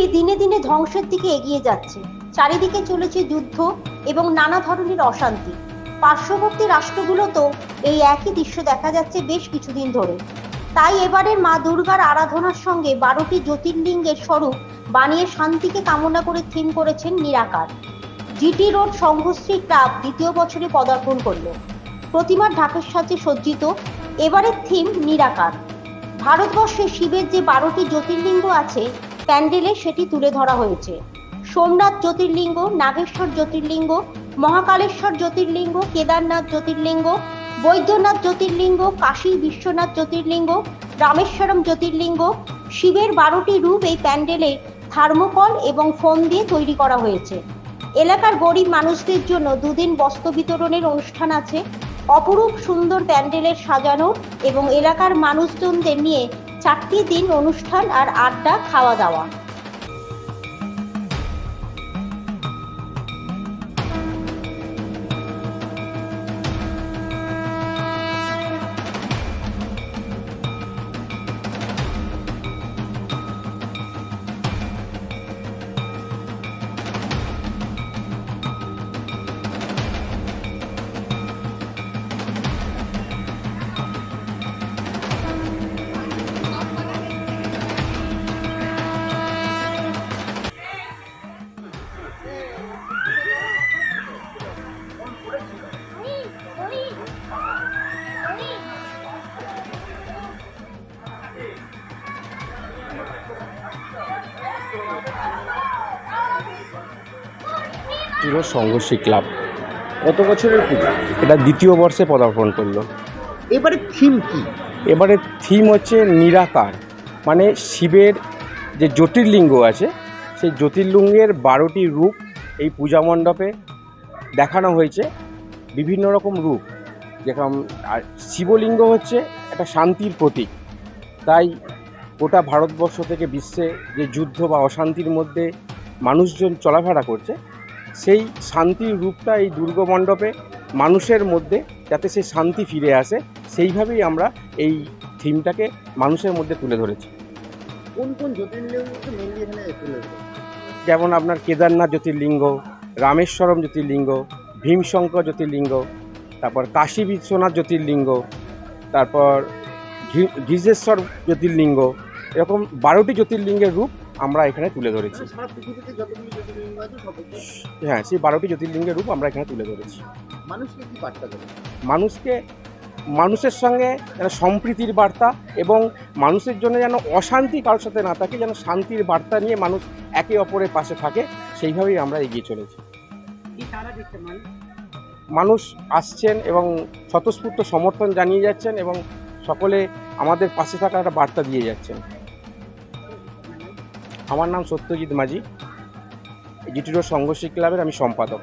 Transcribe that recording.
পৃথিবী দিনে দিনে ধ্বংসের দিকে এগিয়ে যাচ্ছে। চারিদিকে চলেছে যুদ্ধ এবং নানা ধরনের অশান্তি। পার্শ্ববর্তী রাষ্ট্রগুলোতেও এই একই দৃশ্য দেখা যাচ্ছে বেশ কিছুদিন ধরে। তাই এবারের মা দুর্গার আরাধনার সঙ্গে বারোটি জ্যোতির্লিঙ্গের স্বরূপ বানিয়ে শান্তিকে কামনা করে থিম করেছেন নিরাকার। জিটি রোড সংঘশ্রী ক্লাব দ্বিতীয় বছরে পদার্পণ করল। প্রতিমার ঢাকের সাথে সজ্জিত এবারের থিম নিরাকার। ভারতবর্ষে শিবের যে বারোটি জ্যোতির্লিঙ্গ আছে প্যান্ডেলে সেটি তুলে ধরা হয়েছে। সোমনাথ জ্যোতির্লিঙ্গ, নাগেশ্বর জ্যোতির্লিঙ্গ, মহাকালেশ্বর জ্যোতির্লিঙ্গ, কেদারনাথ জ্যোতির্লিঙ্গ, বৈদ্যনাথ জ্যোতির্লিঙ্গ, কাশী বিশ্বনাথ জ্যোতির্লিঙ্গ, রামেশ্বরম জ্যোতির্লিঙ্গ, শিবের বারোটি রূপ এই প্যান্ডেলে থার্মোকল এবং ফোম দিয়ে তৈরি করা হয়েছে। এলাকার গরিব মানুষদের জন্য দুদিন বস্ত্র বিতরণের অনুষ্ঠান আছে। অপরূপ সুন্দর প্যান্ডেলের সাজানো এবং এলাকার মানুষজনদের নিয়ে চারটি দিন অনুষ্ঠান আর আড্ডা খাওয়া দাওয়া চির সংঘর্ষী ক্লাব। কত বছরের পূজা? এটা দ্বিতীয় বর্ষে পদার্পণ করল। এবারে থিম কি? এবারে থিম হচ্ছে নিরাকার। মানে শিবের যে জ্যোতির্লিঙ্গ আছে সেই জ্যোতির্লিঙ্গের বারোটি রূপ এই পূজা মণ্ডপে দেখানো হয়েছে। বিভিন্ন রকম রূপ, যেরকম, আর শিবলিঙ্গ হচ্ছে একটা শান্তির প্রতীক। তাই গোটা ভারতবর্ষ থেকে বিশ্বে যে যুদ্ধ বা অশান্তির মধ্যে মানুষজন চলাফেরা করছে, সেই শান্তির রূপটা এই দুর্গমণ্ডপে মানুষের মধ্যে যাতে সেই শান্তি ফিরে আসে, সেইভাবেই আমরা এই থিমটাকে মানুষের মধ্যে তুলে ধরেছি। কোন কোন জ্যোতির্লিঙ্গকে মেনলি এখানে তুলে যেমন আপনার কেদারনাথ জ্যোতির্লিঙ্গ রামেশ্বরম জ্যোতির্লিঙ্গ ভীমশঙ্কর জ্যোতির্লিঙ্গ তারপর কাশী বিশ্বনাথ জ্যোতির্লিঙ্গ তারপর ঘিজেশ্বর জ্যোতির্লিঙ্গ এরকম বারোটি জ্যোতির্লিঙ্গের রূপ আমরা এখানে তুলে ধরেছি। হ্যাঁ সেই বারোটি জ্যোতির্লিঙ্গের রূপ আমরা এখানে তুলে ধরেছি। মানুষকে কি বার্তা মানুষকে মানুষের সঙ্গে যেন সম্প্রীতির বার্তা এবং মানুষের জন্য যেন অশান্তি কারোর সাথে না থাকে যেন শান্তির বার্তা নিয়ে মানুষ একে অপরের পাশে থাকে সেইভাবেই আমরা এগিয়ে চলেছি। মানুষ আসছেন এবং স্বতঃস্ফূর্ত সমর্থন জানিয়ে যাচ্ছেন এবং সকলে আমাদের পাশে থাকার একটা বার্তা দিয়ে যাচ্ছেন। আমার নাম সত্যজিৎ মাঝি। জিটিরো সংঘর্ষী ক্লাবের আমি সম্পাদক।